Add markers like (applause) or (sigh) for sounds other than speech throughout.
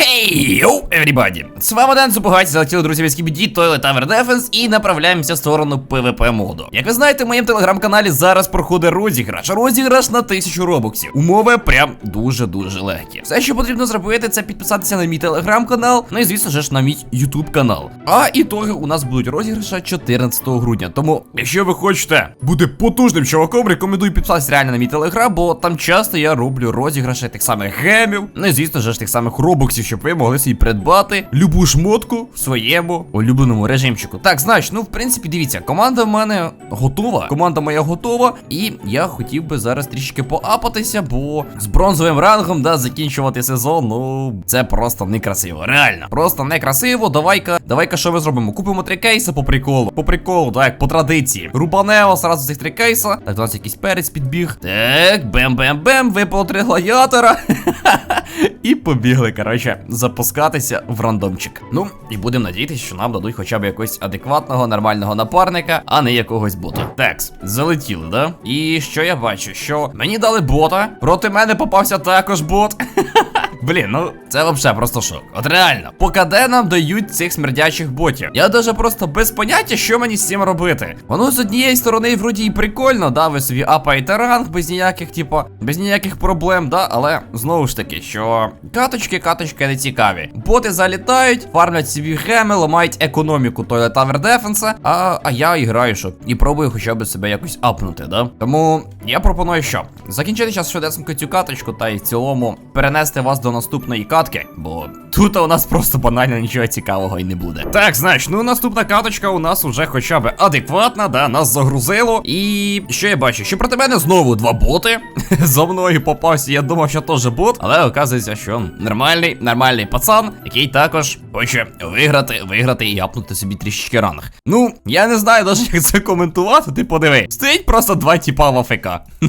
Хей, йоу, everybody! З вами Ден Зубугаті, залетіли друзі в біді Toilet Tower Defense і направляємося в сторону PvP моду. Як ви знаєте, в моєму телеграм-каналі зараз проходить розіграш. Розіграш на 1000 робоксів. Умови прям дуже-дуже легкі. Все, що потрібно зробити, це підписатися на мій телеграм-канал, ну і звісно ж на мій ютуб канал. А ітоги у нас будуть розіграша 14 грудня. Тому, якщо ви хочете бути потужним чуваком, рекомендую підписатися реально на мій телеграм, бо там часто я роблю розіграші тих самих гемів, ну і звісно ж тих самих робоксів, щоб ви могли собі придбати любу шмотку в своєму улюбленому режимчику. Так, знаєш, ну в принципі, дивіться, команда в мене готова. Команда моя готова, і я хотів би зараз трішки поапатися, бо з бронзовим рангом, да, закінчувати сезон, ну це просто некрасиво. Реально, просто некрасиво. Давай-ка, давай-ка, що ми зробимо? Купимо три кейси по приколу. По приколу, так, по традиції. Рубанео сразу цих три кейса. Так, до нас якийсь перець підбіг. Так, бем-бем-бем, випало три гладіатора. (laughs) І побігли, коротше, запускатися в рандомчик. Ну, і будемо надіятися, що нам дадуть хоча б якогось адекватного, нормального напарника, а не якогось бота. Текс, залетіли, да? І що я бачу? Що мені дали бота, проти мене попався також бот. (laughs) Блін, ну це взагалі просто шок. От реально, по КД нам дають цих смердячих ботів. Я даже просто без поняття, що мені з цим робити. Воно з однієї сторони, вроді і прикольно, да, ви собі апаєте ранг без ніяких, типу, без ніяких проблем, да, але знову ж таки, що каточки, каточки не цікаві. Боти залітають, фармлять собі геми, ламають економіку Toilet Tower Defense, а, а я і граю, що і пробую хоча б себе якось апнути, да. Тому я пропоную, що закінчити час швидесенько цю каточку, та й в цілому перенести вас до наступної катки, бо тут у нас просто банально нічого цікавого і не буде. Так, знаєш, ну наступна каточка у нас уже хоча б адекватна, да, нас загрузило. І що я бачу? Що проти мене знову два боти. (laughs) За мною попався, я думав, що теж бот, але оказується, що нормальний, нормальний пацан, який також хоче виграти, виграти і апнути собі трішечки ранг. Ну, я не знаю навіть, як це коментувати, ти подиви. Стоїть просто два тіпа в АФК. (laughs)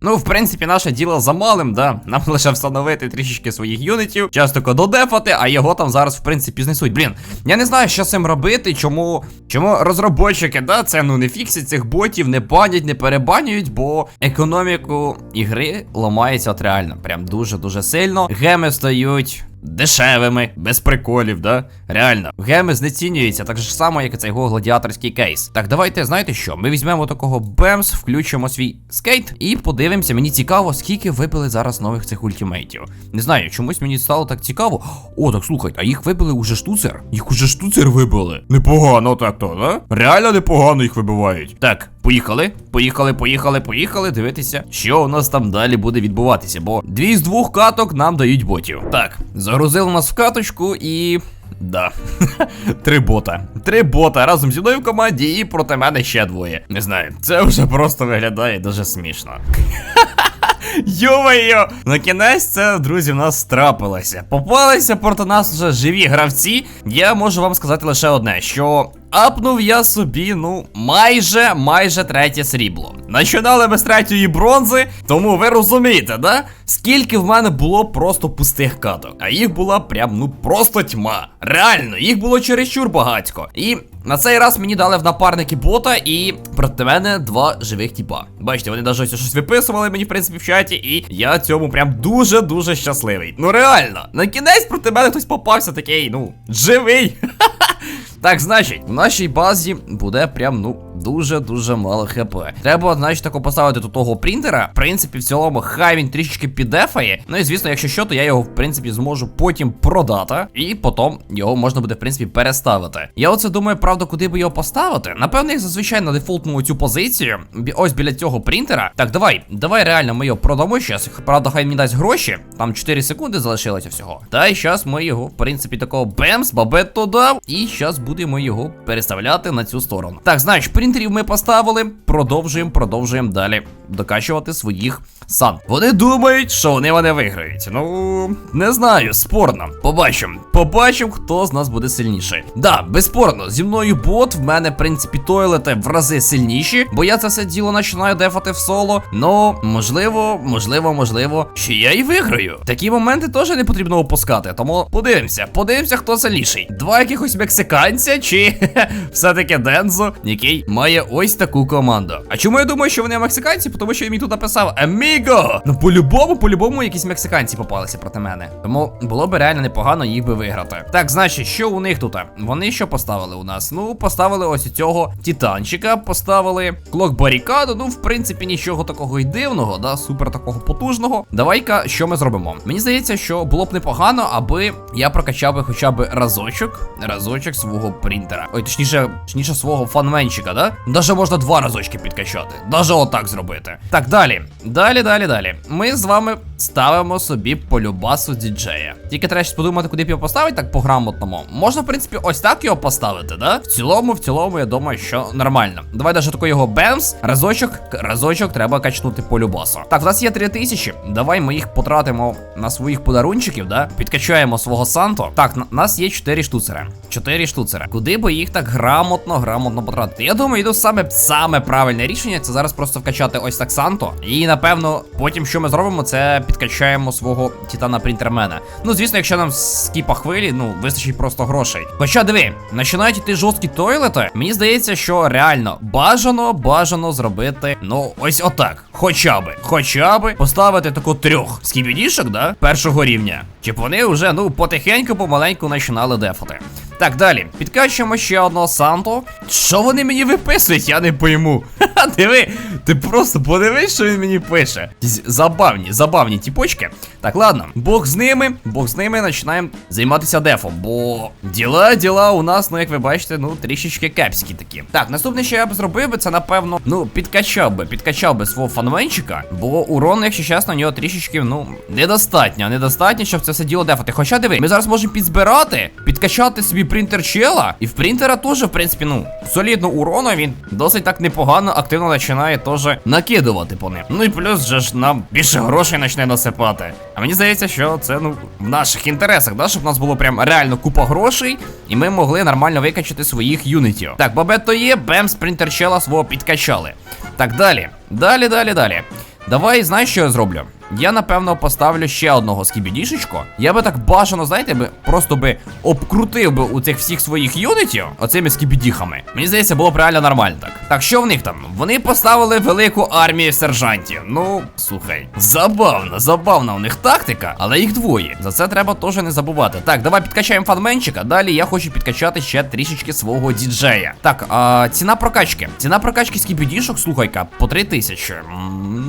Ну, в принципі, наше діло за малим, да. Нам лише встановити трішечки своїх юнітів, часто додефати, а його там зараз, в принципі, знесуть. Блін, я не знаю, що з цим робити, чому чому розробочики, да, це ну не фіксять цих ботів, не банять, не перебанюють, бо економіку ігри ламається от реально. Прям дуже-дуже сильно. Геми стають. Дешевими, без приколів, да? Реально, геми знецінюються, так же само, як і цей гладіаторський кейс. Так, давайте, знаєте що? Ми візьмемо такого Бемс, включимо свій скейт і подивимося. Мені цікаво, скільки вибили зараз нових цих ультимейтів. Не знаю, чомусь мені стало так цікаво. О, так слухайте, а їх вибили уже штуцер? Їх уже штуцер вибили. Непогано так то, да? Реально непогано їх вибивають. Так, поїхали, поїхали, поїхали, поїхали. Дивитися, що у нас там далі буде відбуватися, бо дві з двох каток нам дають ботів. Так, загрузили нас в каточку і. Да. (laughs) Три бота. Три бота разом зі мною в команді і проти мене ще двоє. Не знаю, це вже просто виглядає дуже смішно. (laughs) Йо-моє! На кінець це, друзі, в нас трапилося. Попалися проти нас вже живі гравці. Я можу вам сказати лише одне: що апнув я собі, ну, майже майже третє срібло. Починали ми з третьої бронзи, тому ви розумієте, да? Скільки в мене було просто пустих каток. А їх була прям, ну, просто тьма. Реально, їх було чересчур багатько. І на цей раз мені дали в напарники бота, і проти мене два живих тіпа. Бачите, вони навіть щось виписували мені, в принципі, в чаті, і я цьому прям дуже-дуже щасливий. Ну реально, на кінець проти мене хтось попався такий, ну, живий. (laughs) Так, значить, в нашій базі буде прям, ну, дуже-дуже мало хп. Треба, значить, тако поставити до того принтера. В принципі, в цілому, хай він трішечки піддефає. Ну і звісно, якщо що, то я його, в принципі, зможу потім продати. І потім його можна буде, в принципі, переставити. Я оце думаю, правда, куди би його поставити. Напевно, як зазвичай на дефолтному цю позицію. Ось біля цього принтера. Так, давай, давай реально ми його продамо зараз. Правда, хай мені дасть гроші. Там 4 секунди залишилося всього. Та і зараз ми його, в принципі, такого бемс, бабет дав. І зараз будемо його переставляти на цю сторону. Так, знаєш, принтерів ми поставили. Продовжуємо, продовжуємо далі докачувати своїх сан. Вони думають, що вони вони виграють. Ну, не знаю, спорно. Побачимо. Побачимо, хто з нас буде сильніший. Да, безспорно, зі мною бот, в мене, в принципі, тойлети в рази сильніші, бо я це все діло починаю дефати в соло. Ну, можливо, можливо, можливо, що я і виграю. Такі моменти теж не потрібно опускати. Тому подивимося, подивимося, хто сильніший. Два якихось мексиканця, чи (laughs) все-таки Дензо, який має ось таку команду. А чому я думаю, що вони мексиканці? Тому що я мені тут написав Аміго! Ну по-любому, по-любому, якісь мексиканці попалися проти мене. Тому було б реально непогано їх би виграти. Так, значить, що у них тут? Вони що поставили у нас? Ну, поставили ось цього титанчика, поставили клок барікаду. Ну, в принципі, нічого такого й дивного, да, супер такого потужного. Давай-ка, що ми зробимо? Мені здається, що було б непогано, аби я прокачав би хоча б разочок, разочок свого принтера. Ой, точніше, точніше свого фанменчика, да? Даже можна два разочки підкачати. Даже отак зробити. Так, далі. Далі, далі, далі. Ми з вами ставимо собі полюбасу діджея. Тільки треба щось подумати, куди б його поставити, так по-грамотному. Можна, в принципі, ось так його поставити, да? В цілому, в цілому, я думаю, що нормально. Давай даже такий його бемс. Разочок, разочок треба качнути полюбасу. Так, в нас є 3000. Давай ми їх потратимо на своїх подарунчиків, да? Підкачаємо свого Санто. Так, на нас є 4 штуцери. 4 штуцери. Куди би їх так грамотно, грамотно потратити? Я думаю, йду саме саме правильне рішення. Це зараз просто вкачати ось так Санто. І напевно, потім що ми зробимо, це підкачаємо свого Титана Принтермена. Ну, звісно, якщо нам з кіпа хвилі, ну, вистачить просто грошей. Хоча диви, починають іти жорсткі тойлети. Мені здається, що реально бажано, бажано зробити, ну, ось отак. Хоча би, хоча би поставити таку трьох скібідішок, да, першого рівня. Щоб вони вже, ну, потихеньку, помаленьку починали дефати. Так, далі. Підкачуємо ще одного Санто. Що вони мені виписують, я не пойму. Ха-ха, (laughs) диви, ти просто подивись, що він мені пише. Забавні, забавні тіпочки. Так, ладно, Бог з ними, Бог з ними починаємо займатися дефом. Бо діла, діла у нас, ну як ви бачите, ну трішечки кепські такі. Так, наступне, що я б зробив би, це напевно, ну, підкачав би, підкачав би свого фанвенчика, бо урон, якщо чесно, у нього трішечки, ну, недостатньо, недостатньо, щоб це все діло дефати. Хоча диви, ми зараз можемо підзбирати, підкачати собі принтер чела, і в принтера теж, в принципі, ну, солідно урону, він досить так непогано, активно починає теж накидувати по ним. Ну і плюс же ж нам більше грошей почне насипати. А мені здається, що це ну в наших інтересах, да, щоб у нас було прям реально купа грошей, і ми могли нормально викачати своїх юнітів. Так, бабето є, бем, спринтер чела свого підкачали. Так, далі. Далі, далі, далі. Давай, знаєш, що я зроблю? Я напевно поставлю ще одного скібідішечку. Я би так бажано, знаєте, би просто би обкрутив би у цих всіх своїх юнітів оцими скібідіхами. Мені здається, було б реально нормально так. Так, що в них там? Вони поставили велику армію сержантів. Ну, слухай, забавно, забавна у них тактика, але їх двоє. За це треба теж не забувати. Так, давай підкачаємо фанменчика. Далі я хочу підкачати ще трішечки свого діджея. Так, а ціна прокачки. Ціна прокачки скібідішок, слухай-ка, по 3 тисячі.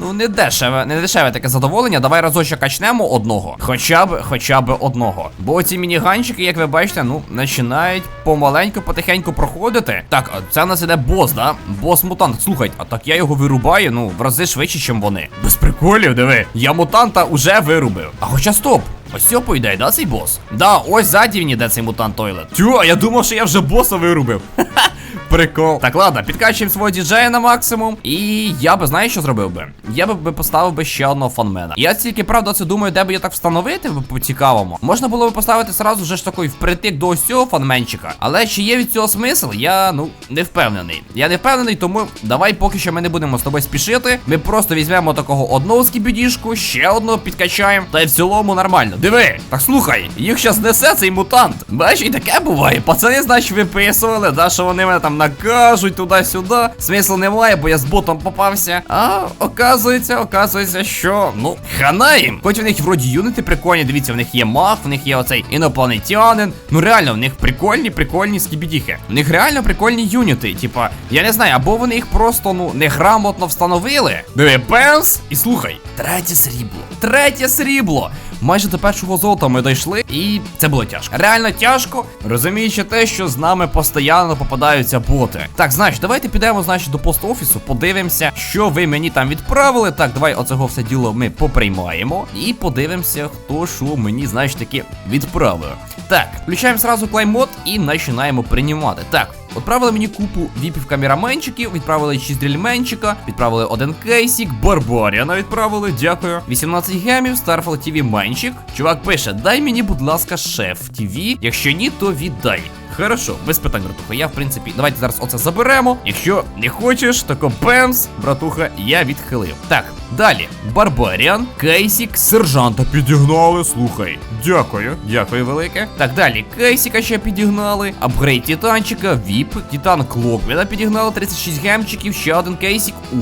Ну, не дешеве, не дешеве таке задоволення. Давай разочок качнемо одного. Хоча б, хоча б одного. Бо ці мініганчики, як ви бачите, ну, починають помаленьку, потихеньку проходити. Так, це у нас іде бос, да? Бос мутант. Слухай, а так я його вирубаю, ну, в рази швидше, ніж вони. Без приколів, диви. Я мутанта уже вирубив. А хоча стоп. Ось цього поїдає, да, цей бос? Да, ось ззаді він цей мутант тойлет. Тю, а я думав, що я вже боса вирубив. (laughs) Прикол. Так, ладно, підкачуємо свого діджея на максимум. І я би, знаєш, що зробив би? Я би, поставив би ще одного фанмена. Я тільки правда це думаю, де би я так встановити би по-цікавому. Можна було би поставити сразу же ж такий впритик до ось цього фанменчика. Але чи є від цього смисл? Я ну не впевнений. Я не впевнений, тому давай поки що ми не будемо з тобою спішити. Ми просто візьмемо такого одного скібідішку, ще одного підкачаємо. Та й в цілому нормально. Диви, так слухай, їх щас несе цей мутант. Бачиш, і таке буває. Пацани, значить, виписували, да, що вони мене там накажуть туди-сюди. Смислу немає, бо я з ботом попався. А оказується, оказується, що ну хана їм. Хоч в них вроді юнити прикольні, дивіться, в них є маг, в них є оцей інопланетянин. Ну реально, в них прикольні, прикольні скібідіхи. В них реально прикольні юніти. Типа, я не знаю, або вони їх просто ну неграмотно встановили. Диви, пенс, і слухай, третє срібло. Третє срібло. Майже до першого золота ми дійшли, і це було тяжко. Реально тяжко, розуміючи те, що з нами постійно попадаються боти. Так, знаєш, давайте підемо, значить, до пост-офісу, подивимося, що ви мені там відправили. Так, давай оцього все діло ми поприймаємо. І подивимося, хто що мені, знаєш, таки відправив. Так, включаємо сразу клеймод і починаємо приймати. Так. Відправили мені купу віпів камераменчиків, відправили 6 дрільменчика, відправили один кейсік, Барбаріана відправили, дякую. 18 гемів, Starfall TV менчик. Чувак пише: дай мені, будь ласка, шеф TV. Якщо ні, то віддай. Хорошо, без питань, братуха. Я, в принципі, давайте зараз оце заберемо. Якщо не хочеш, тако бемс, братуха, я відхилив. Так, далі. Барбаріан, Кейсік, сержанта підігнали. Слухай. Дякую, дякую велике. Так, далі. Кейсіка ще підігнали. Апгрейд Титанчика, Віп, Титан Клоквіна підігнали 36 гемчиків, ще один кейсік. У.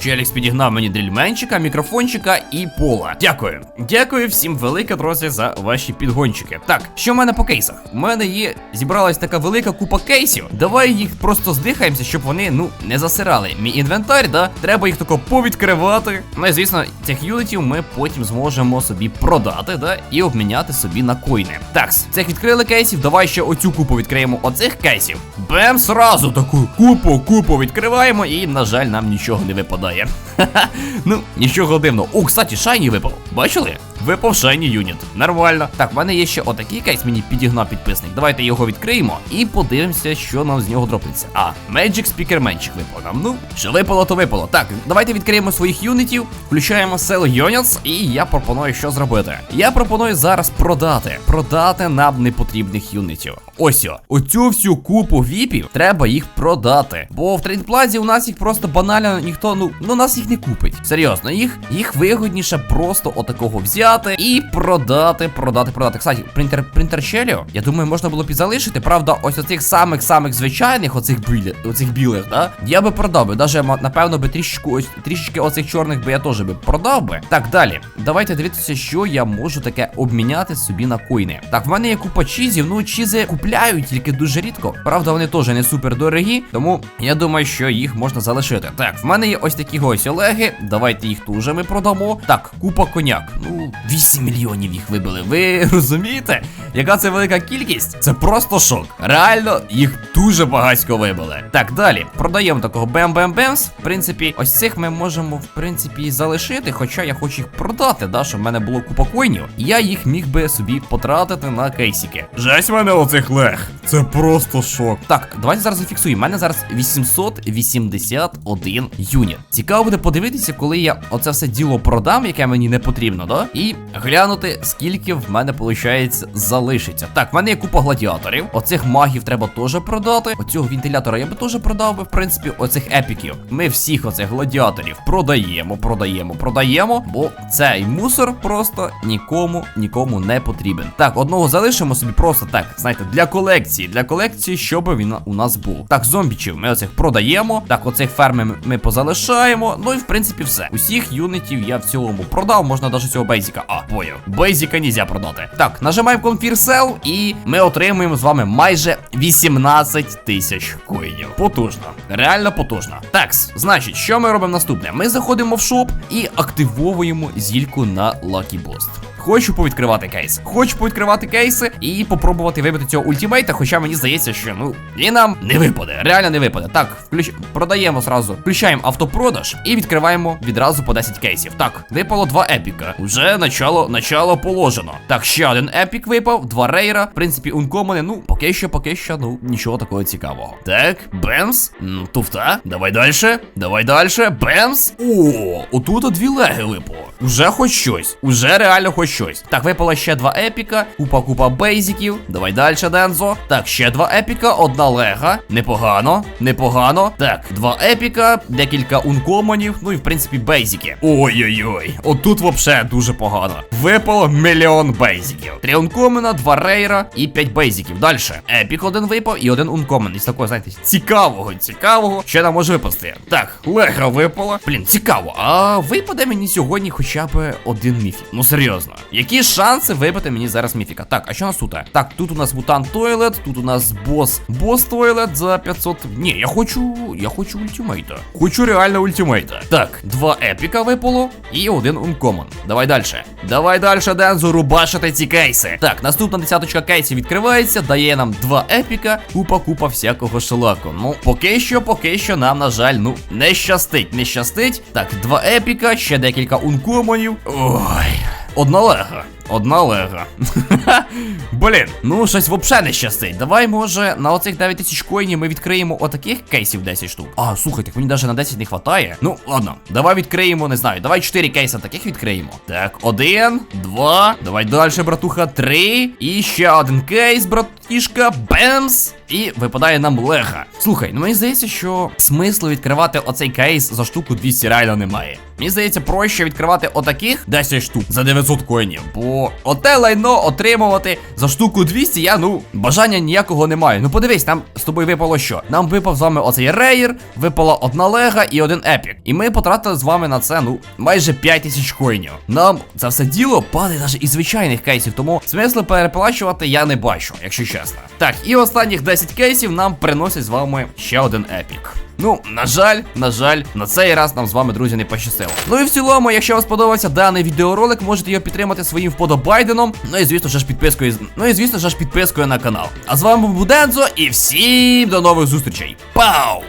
Челікс підігнав мені дрільменчика, мікрофончика і пола. Дякую. Дякую всім велике, друзі, за ваші підгончики. Так, що в мене по кейсах? У мене є зібралась така велика купа кейсів. Давай їх просто здихаємося, щоб вони, ну, не засирали. Мій інвентар, да? Треба їх тако повідкривати. Ну і звісно, цих юнітів ми потім зможемо собі продати, да, і обміняти собі на коїни. Так, цих відкрили кейсів. Давай ще оцю купу відкриємо оцих кейсів. Бем, сразу таку купу, купу відкриваємо, і, на жаль, нам нічого не випадає. Ха-ха. (laughs) Ну, нічого дивного. О, кстати, шайні випав. Бачили? Випав шайні юніт. Нормально. Так, в мене є ще отакий кейс, мені підігнав підписник. Давайте його відкриємо і подивимося, що нам з нього дропнеться. А, Magic Speaker Менчик випав нам. Ну, що випало, то випало. Так, давайте відкриємо своїх юнітів, включаємо Sell Units, і я пропоную, що зробити. Я пропоную зараз продати. Продати нам непотрібних юнітів. Ось о, оцю всю купу віпів треба їх продати. Бо в трейдплазі у нас їх просто банально ніхто, ну, ну нас їх не купить. Серйозно, їх їх вигодніше просто отакого взяти і продати, продати, продати. Кстати, принтер принтер челю, я думаю, можна було б і залишити. Правда, ось оцих самих самих звичайних, оцих білих, оцих білих, да? Я би продав би. Даже напевно би трішечку ось трішечки оцих чорних би я теж би продав би. Так, далі. Давайте дивитися, що я можу таке обміняти собі на коїни. Так, в мене є купа чізів, ну чізи купляють тільки дуже рідко. Правда, вони теж не супер дорогі, тому я думаю, що їх можна залишити. Так, в мене є ось такі ось олеги. Давайте їх теж ми продамо. Так, купа коняк. Ну, 8 мільйонів їх вибили. Ви (laughs) розумієте? Яка це велика кількість? Це просто шок. Реально, їх дуже багатько вибили. Так, далі. Продаємо такого бем-бем-бемс. В принципі, ось цих ми можемо, в принципі, залишити. Хоча я хочу їх продати, да, щоб в мене було купа коїнів. Я їх міг би собі потратити на кейсики. Жесть мене оцих лег. Це просто шок. Так, давайте зараз зафіксуємо. У мене зараз 881 юніт. Цікаво буде подивитися, коли я оце все діло продам, яке мені не потрібно, да? І глянути, скільки в мене виходить залишиться. Так, в мене є купа гладіаторів. Оцих магів треба теж продати. Оцього вентилятора я би теж продав би, в принципі, оцих епіків. Ми всіх оцих гладіаторів продаємо, продаємо, продаємо, бо цей мусор просто нікому, нікому не потрібен. Так, одного залишимо собі просто так, знаєте, для колекції. Для колекції, щоб він у нас був. Так, зомбічів ми оцих продаємо. Так, оцих ферми ми- ми позалишаємо. Ну і в принципі все. Усіх юнітів я в цілому продав, можна навіть цього бейзіка. А, поняв. Бейзіка нельзя продати. Так, нажимаємо Confir Sell і ми отримуємо з вами майже 18 тисяч коїнів. Потужно. Реально потужно. Так, значить, що ми робимо наступне? Ми заходимо в шоп і активовуємо зільку на Lucky Boost. Хочу повідкривати кейс. Хочу повідкривати кейси і попробувати вибити цього ультимейта, хоча мені здається, що ну і нам не випаде. Реально не випаде. Так, включ... продаємо зразу. Включаємо автопродаж і відкриваємо відразу по 10 кейсів. Так, випало два епіка. Уже начало, начало положено. Так, ще один епік випав, два рейра. В принципі, ункомони. Ну, поки що, поки що, ну нічого такого цікавого. Так, бемс. Туфта. Давай далі. Давай далі. Бемс. О, отут дві леги випало. Уже хоч щось. Уже реально хоч щось. Так, випало ще два епіка, купа купа бейзиків. Давай далі, Дензо. Так, ще два епіка, одна лега. Непогано, непогано. Так, два епіка, декілька ункомонів, ну і в принципі бейзики. Ой-ой-ой. Отут вообще дуже погано. Випало мільйон бейзиків. Три ункомена, два рейра і п'ять бейзиків. Далі. Епік один випав і один ункомен. Із такого, знаєте, цікавого, цікавого. Що нам може випасти? Так, лега випала. Блін, цікаво. А випаде мені сьогодні хоча б один міфік. Ну серйозно. Які шанси випити мені зараз міфіка? Так, а що у нас тут? Так, тут у нас мутант Тойлет, тут у нас бос. Бос Тойлет за 500. Ні, я хочу. Я хочу ультимейта. Хочу реально ультимейта. Так, два епіка випало і один ункомон. Давай далі. Давай далі, Дензо, рубашити ці кейси. Так, наступна десяточка кейсів відкривається, дає нам два епіка, купа купа всякого шелаку. Ну, поки що, поки що нам, на жаль, ну, не щастить, не щастить. Так, два епіка, ще декілька ункомонів. Ой. Одна лега. одна лега. (laughs) Блін, ну щось взагалі не щастить. Давай, може, на оцих 9 тисяч коїнів ми відкриємо отаких кейсів 10 штук. А, слухай, так мені навіть на 10 не вистачає. Ну, ладно, давай відкриємо, не знаю. Давай 4 кейса таких відкриємо. Так, один, два. Давай далі, братуха, три. І ще один кейс, братішка. Бемс. І випадає нам лега. Слухай, ну мені здається, що смислу відкривати оцей кейс за штуку 200 реально немає. Мені здається, проще відкривати отаких 10 штук за 900 коїнів. Бо оте лайно отримувати за штуку 200, я ну бажання ніякого не маю. Ну подивись, нам з тобою випало що? Нам випав з вами оцей рейер, випала одна лега і один епік. І ми потратили з вами на це, ну, майже 5 тисяч коїнів. Нам це все діло падає навіть із звичайних кейсів, тому смислу переплачувати я не бачу, якщо чесно. Так, і останніх 10 кейсів нам приносять з вами ще один епік. Ну, на жаль, на жаль, на цей раз нам з вами, друзі, не пощастило. Ну і в цілому, якщо вам сподобався даний відеоролик, можете його підтримати своїм вподобайденом. Ну і звісно ж підпискою. Ну і звісно ж підпискою на канал. А з вами був Будензо і всім до нових зустрічей. Пау!